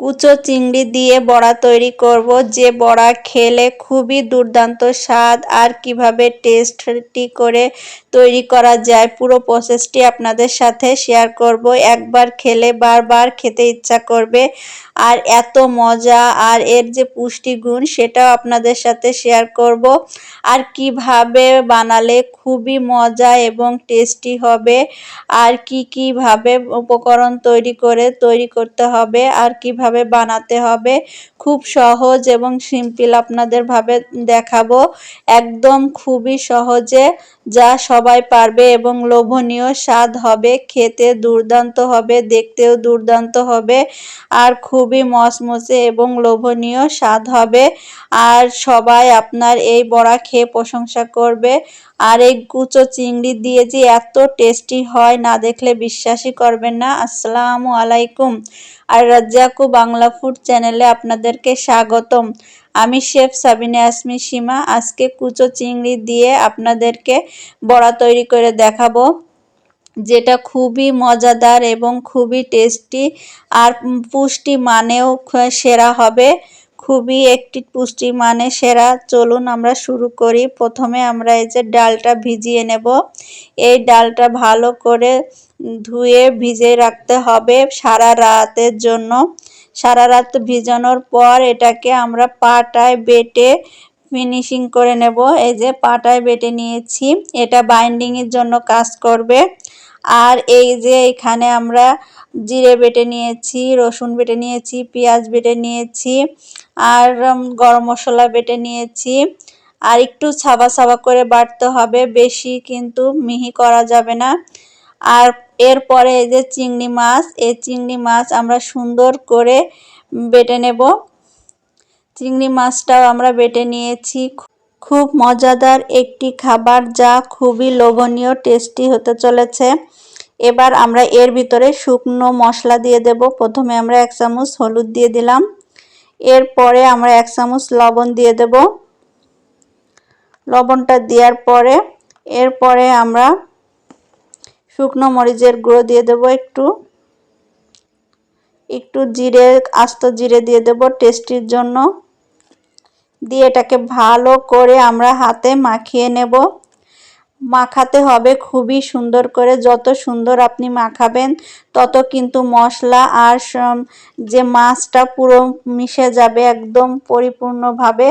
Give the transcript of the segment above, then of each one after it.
কুচো চিংড়ি দিয়ে বড়া তৈরি করব। যে বড়া খেলে খুবই দুর্দান্ত স্বাদ আর কীভাবে টেস্টটি করে তৈরি করা যায় পুরো প্রসেসটি আপনাদের সাথে শেয়ার করব। একবার খেলে বারবার খেতে ইচ্ছা করবে আর এত মজা আর এর যে পুষ্টিগুণ সেটাও আপনাদের সাথে শেয়ার করব। আর কীভাবে বানালে খুবই মজা এবং টেস্টি হবে আর কি কীভাবে উপকরণ তৈরি করে তৈরি করতে হবে আর কীভাবে বানাতে হবে। খুব সহজ এবং সিম্পল আপনাদের ভাবে দেখাবো। একদম খুবই সহজে যা সবাই পারবে এবং লোভনীয় স্বাদ হবে, খেতে দুর্দান্ত হবে, দেখতেও দুর্দান্ত হবে, আর খুবই মসমসে এবং লোভনীয় স্বাদ হবে। আর সবাই আপনার এই বড়া খেয়ে প্রশংসা করবে। আর এই কুচো চিংড়ি দিয়ে যে এত টেস্টি হয়, না দেখলে বিশ্বাসই করবেন না। আসসালামু আলাইকুম। আর রাজ্জাকু বাংলা ফুড চ্যানেলে আপনাদেরকে স্বাগতম। আমি শেফ সাবিনা আসমি সীমা, আজকে কুচো চিংড়ি দিয়ে আপনাদেরকে বড়া তৈরি করে দেখাবো, যেটা খুবই মজাদার এবং খুবই টেস্টি আর পুষ্টি মানেও সেরা হবে, খুবই একটি পুষ্টি মানে সেরা। চলুন আমরা শুরু করি। প্রথমে আমরা এই যে ডালটা ভিজিয়ে নেব। এই ডালটা ভালো করে ধুয়ে ভিজে রাখতে হবে সারা রাতের জন্য। সারা রাত ভিজানোর পর এটাকে আমরা পাটায় বেটে ফিনিশিং করে নেব। এই যে পাটায় বেটে নিয়েছি, এটা বাইন্ডিংয়ের জন্য কাজ করবে। আর এই যে এখানে আমরা জিরে বেটে নিয়েছি, রসুন বেটে নিয়েছি, পেঁয়াজ বেটে নিয়েছি, আর গরম মশলা বেটে নিয়েছি। আর একটু ছাবা ছাবা করে বাটতে হবে, বেশি কিন্তু মিহি করা যাবে না। আর এরপরে এই যে চিংড়ি মাছ, এই চিংড়ি মাছ আমরা সুন্দর করে বেটে নেব। চিংড়ি মাছটাও আমরা বেটে নিয়েছি। খুব মজাদার একটি খাবার যা খুবই লোভনীয়, টেস্টি হতে চলেছে। এবার আমরা এর ভিতরে শুকনো মশলা দিয়ে দেব। প্রথমে আমরা এক চামচ হলুদ দিয়ে দিলাম। এরপরে আমরা এক চামচ লবণ দিয়ে দেব। লবণটা দেওয়ার পরে, এরপরে আমরা শুকনো মরিচের গুঁড়ো দিয়ে দেব একটু। একটু জিরে, আস্ত জিরে দিয়ে দেব টেস্টির জন্য। দিয়ে এটাকে ভালো করে আমরা হাতে মাখিয়ে নেব। মাখাতে হবে খুবই সুন্দর করে। যত সুন্দর আপনি মাখাবেন, তত কিন্তু মশলা আর যে মাছটা পুরো মিশে যাবে, একদম পরিপূর্ণভাবে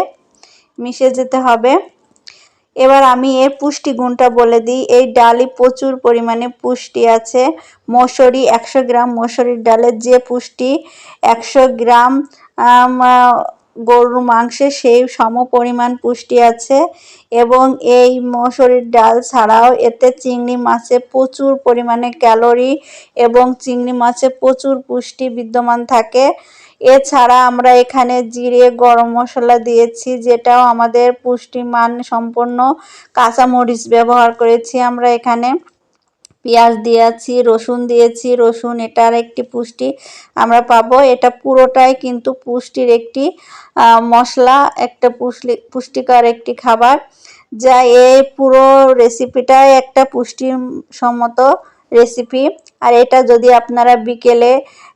মিশে যেতে হবে। এবার আমি এর পুষ্টিগুণটা বলে দিই। এই ডালে প্রচুর পরিমাণে পুষ্টি আছে। মসুরি একশো গ্রাম, মসুরির ডালের যে পুষ্টি একশো গ্রাম গরুর মাংসে সেই সম পরিমাণ পুষ্টি আছে এবং এই মসুরির ডাল ছাড়াও এতে চিংড়ি মাছে প্রচুর পরিমাণে ক্যালোরি এবং চিংড়ি মাছে প্রচুর পুষ্টি বিদ্যমান থাকে। এছাড়া আমরা এখানে জিরে, গরম মশলা দিয়েছি, যেটাও আমাদের পুষ্টিমান সম্পন্ন কাঁচামরিচ ব্যবহার করেছি আমরা এখানে। পেঁয়াজ দিয়েছি, রসুন দিয়েছি, রসুন এটার একটি পুষ্টি আমরা পাবো। এটা পুরোটাই কিন্তু পুষ্টির একটি মশলা, একটা পুষ্টি, পুষ্টিকর একটি খাবার। যা এই পুরো রেসিপিটাই একটা পুষ্টিসম্মত রেসিপি আর এটা যদি আপনারা বিকেলে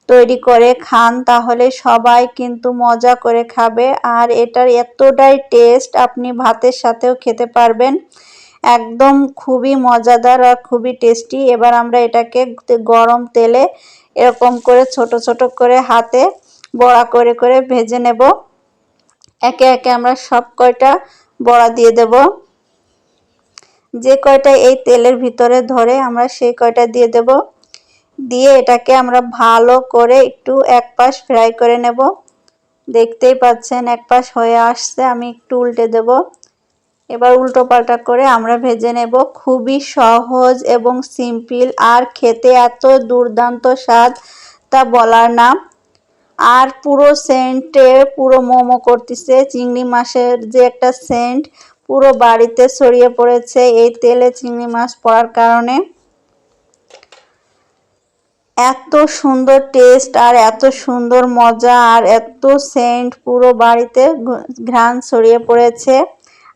তৈরি করে খান, তাহলে সবাই কিন্তু মজা করে খাবে। আর এটার এতটাই টেস্ট আপনি ভাতের সাথেও খেতে পারবেন। একদম খুবই মজাদার আর খুবই টেস্টি এবার আমরা এটাকে গরম তেলে এরকম করে ছোট ছোট করে হাতে বড়া করে করে ভেজে নেব। একে একে আমরা সব কয়টা বড়া দিয়ে দেব। যে কয়টা এই তেলের ভিতরে ধরে আমরা সেই কয়টা দিয়ে দেব। দিয়ে এটাকে আমরা ভালো করে একটু এক পাশ ফ্রাই করে নেব। দেখতেই পাচ্ছেন এক পাশ হয়ে আসছে, আমি একটু উল্টে দেব। এবার উল্টো পাল্টা করে আমরা ভেজে নেব। খুবই সহজ এবং সিম্পল, আর খেতে এত দুর্দান্ত স্বাদ তা বলার না। আর পুরো সেন্টে পুরো মোমো করতেছে, চিংড়ি মাছের যে একটা সেন্ট পুরো বাড়িতে ছড়িয়ে পড়েছে এই তেলে চিংড়ি মাছ পড়ার কারণে। এত সুন্দর টেস্ট আর এত সুন্দর মজা আর এত সেন্ট পুরো বাড়িতে ঘ্রাণ ছড়িয়ে পড়েছে।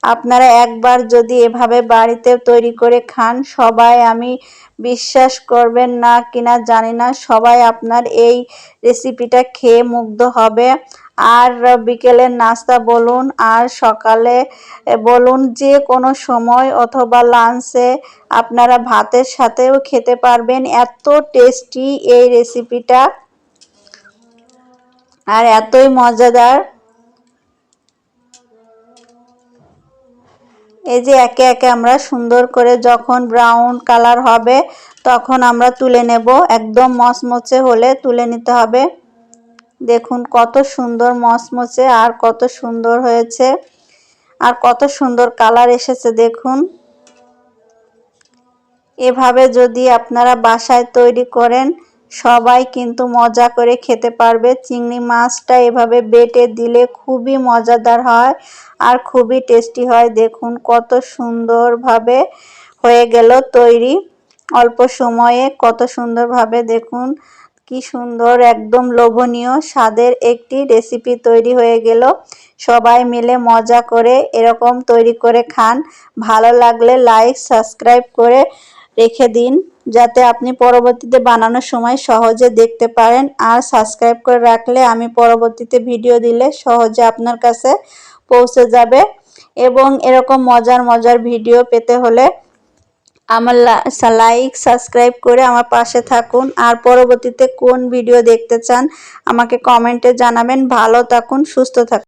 আপনারা একবার যদি এভাবে বাড়িতে তৈরি করে খান, সবাই আমি বিশ্বাস করবেন না কিনা জানি না, সবাই আপনার এই রেসিপিটা খেয়ে মুগ্ধ হবে। আর বিকেলের নাস্তা বলুন, আর সকালে বলুন যে কোনো সময় অথবা লাঞ্চে আপনারা ভাতের সাথেও খেতে পারবেন। এত টেস্টি এই রেসিপিটা আর এতই মজাদার। এই যে একে একে আমরা সুন্দর করে যখন ব্রাউন কালার হবে, তখন আমরা তুলে নেব। একদম মচমচে হলে তুলে নিতে হবে। দেখুন, কত সুন্দর মচমচে আর কত সুন্দর হয়েছে। আর কত সুন্দর কালার এসেছে, দেখুন। এভাবে যদি আপনারা বাসায় তৈরি করেন, সবাই কিন্তু মজা করে খেতে পারবে। চিংড়ি মাছটা এভাবে বেটে দিলে খুবই মজাদার হয় আর খুবই টেস্টি হয়। দেখুন, কত সুন্দরভাবে হয়ে গেল তৈরি। অল্প সময়ে কত সুন্দরভাবে, দেখুন কি সুন্দর, একদম লোভনীয়, স্বাদের একটি রেসিপি তৈরি হয়ে গেল। সবাই মিলে মজা করে এরকম তৈরি করে খান। ভালো লাগলে লাইক সাবস্ক্রাইব করে রেখে দিন, যাতে আপনি পরবর্তীতে বানানোর সময় সহজে দেখতে পারেন। আর সাবস্ক্রাইব করে রাখলে আমি পরবর্তীতে ভিডিও দিলে সহজে আপনার কাছে পৌঁছে যাবে। এবং এরকম মজার মজার ভিডিও পেতে হলে আমার লাইক সাবস্ক্রাইব করে আমার পাশে থাকুন। আর পরবর্তীতে কোন ভিডিও দেখতে চান, আমাকে কমেন্টে জানাবেন। ভালো থাকুন, সুস্থ থাকুন।